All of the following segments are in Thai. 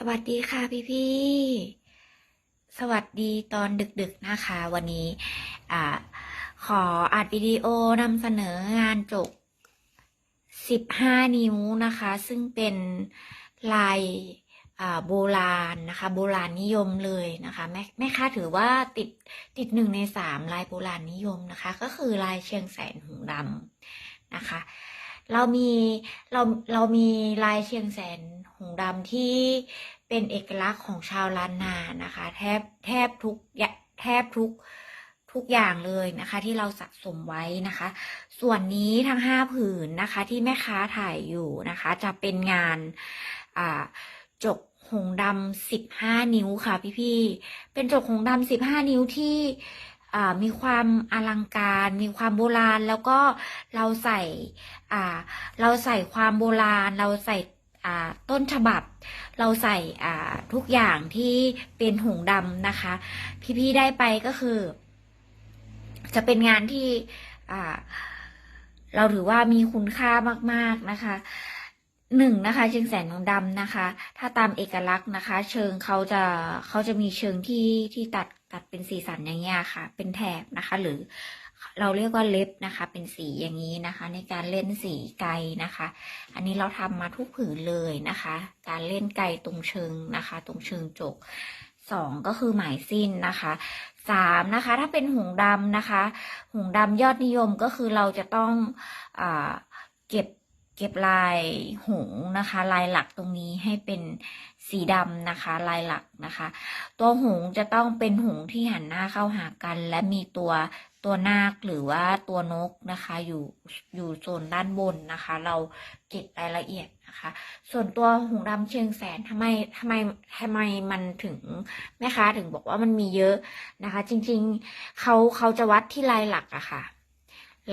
สวัสดีค่ะพี่พี่สวัสดีตอนดึกๆนะคะ วันนี้อขออัดวิดีโอนำเสนองานจก 15 นิ้วนะคะ ซึ่งเป็นลายโบราณนะคะ โบราณนิยมเลยนะคะ แม่แม่ค้าถือว่าติดติดหนึ่งในสามลายโบราณนิยมนะคะ ก็คือลายเชียงแสนหงดำนะคะ เรามีเราเรามีลายเชียงแสนหงดำที่เป็นเอกลักษณ์ของชาวล้านนานะคะ แทบแทบทุกแทบทุกทุกอย่างเลยนะคะ ที่เราสะสมไว้นะคะ ส่วนนี้ทั้งห้าผืนนะคะ ที่แม่ค้าถ่ายอยู่นะคะ จะเป็นงานจกหงดำสิบห้านิ้วค่ะพี่ๆเป็นจกหงดำสิบห้านิ้วที่ มีความอลังการ มีความโบราณแล้วก็เราใส่เราใส่ความโบราณ เราใส่ต้นฉบับ เราใส่ทุกอย่างที่เป็นหงดำนะคะ พี่ๆได้ไปก็คือ จะเป็นงานที่เราถือว่ามีคุณค่ามาก ๆนะคะหนึ่งนะคะ เชิงแสนหงดำนะคะ ถ้าตามเอกลักษณ์นะคะ เชิงเขาจะเขาจะมีเชิงที่ที่ตัด ตัดเป็นสีสันอย่างเงี้ยค่ะ เป็นแถบนะคะ หรือเราเรียกว่าเล็บนะคะ เป็นสีอย่างนี้นะคะ ในการเล่นสีไกนะคะ อันนี้เราทำมาทุกผืนเลยนะคะ การเล่นไกตรงเชิงนะคะ ตรงเชิงจกสองก็คือหมายสิ้นนะคะสามนะคะ ถ้าเป็นหงส์ดำนะคะ หงส์ดำยอดนิยมก็คือเราจะต้องอเก็บ เก็บลายหงนะคะ ลายหลักตรงนี้ให้เป็นสีดำนะคะ ลายหลักนะคะ ตัวหงจะต้องเป็นหงที่หันหน้าเข้าหากัน และมีตัวตัวนาคหรือว่าตัวนกนะคะ อยู่อยู่โซนด้านบนนะคะ เราเก็บรายละเอียดนะคะ ส่วนตัวหงดำเชียงแสนทำไมทำไมทำไมมันถึงแม่ค้าถึงบอกว่ามันมีเยอะนะคะ จริงๆเขาเขาจะวัดที่ลายหลักอะค่ะ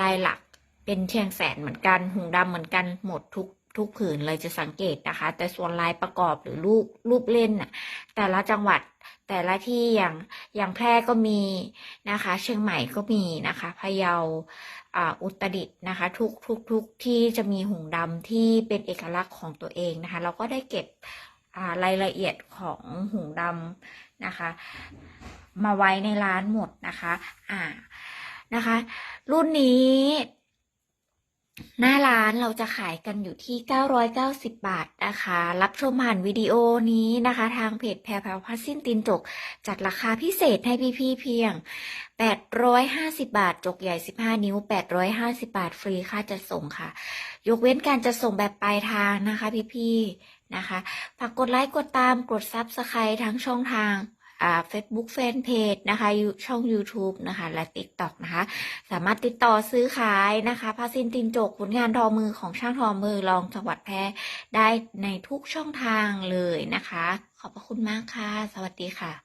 ลายหลัก เป็นเชียงแสนเหมือนกันหงส์ดำเหมือนกันหมดทุกทุกผืนเลยจะสังเกตนะคะ แต่ส่วนลายประกอบหรือรูปรูปเล่นน่ะ แต่ละจังหวัดแต่ละที่อย่างอย่างแพร่ก็มีนะคะ เชียงใหม่ก็มีนะคะพะเยาอุตรดิตถ์นะคะ ทุกทุกทุกที่จะมีหงส์ดำที่เป็นเอกลักษณ์ของตัวเองนะคะ เราก็ได้เก็บรายละเอียดของหงส์ดำนะคะ มาไว้ในร้านหมดนะคะ อ่านะคะ รุ่นนี้ หน้าร้านเราจะขายกันอยู่ที่ 990 บาทนะคะ รับชมผ่านวิดีโอนี้นะคะ ทางเพจแพรแพรพัสซินตินจก จัดราคาพิเศษให้พี่ๆเพียง 850 บาท จกใหญ่ 15 นิ้ว 850 บาท ฟรีค่าจัดส่งค่ะ ยกเว้นการจะส่งแบบปลายทางนะคะพี่ๆนะคะ ฝากกดไลค์ กดตาม กดซับสไครต์ทั้งช่องทาง เฟซบุ๊กแฟนเพจนะคะช่อง YouTube นะคะ และ TikTok นะคะ สามารถติดต่อซื้อขายนะคะผ้าสิ้นตินจกผลงานทอมือของช่างทอมือรองจังหวัดแพร่ได้ในทุกช่องทางเลยนะคะ ขอบพระคุณมากค่ะ สวัสดีค่ะ